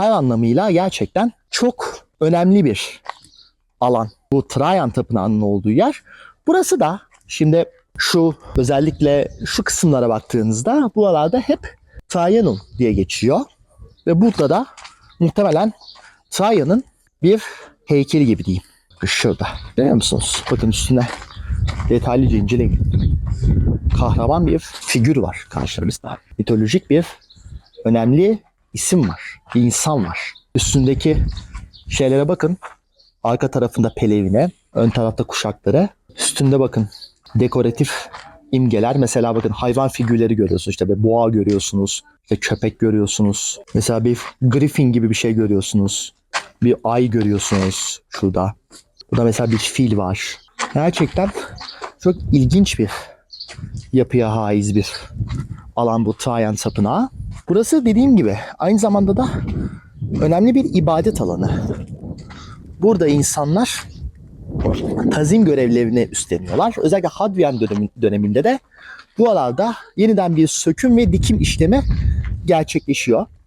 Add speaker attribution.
Speaker 1: her anlamıyla gerçekten çok önemli bir alan. Bu Trajan Tapınağı'nın olduğu yer. Burası da şimdi şu özellikle şu kısımlara baktığınızda buralarda hep Trajanum diye geçiyor. Ve burada da muhtemelen Trajan'ın bir heykeli gibi diyeyim. Şurada. Görüyor musunuz? Bakın üstüne detaylıca inceleyin. Kahraman bir figür var karşımızda. Mitolojik bir önemli isim var. Bir insan var. Üstündeki şeylere bakın. Arka tarafında pelevine, ön tarafta kuşakları. Üstünde bakın dekoratif imgeler. Mesela bakın hayvan figürleri görüyorsunuz. İşte bir boğa görüyorsunuz. İşte köpek görüyorsunuz. Mesela bir griffin gibi bir şey görüyorsunuz. Bir ay görüyorsunuz şurada. Burada mesela bir fil var. Gerçekten çok ilginç bir yapıya haiz bir alan bu Trajan Tapınağı. Burası dediğim gibi aynı zamanda da önemli bir ibadet alanı. Burada insanlar tazim görevlerini üstleniyorlar. Özellikle Hadrian dönemi- döneminde de buralarda yeniden bir söküm ve dikim işlemi gerçekleşiyor.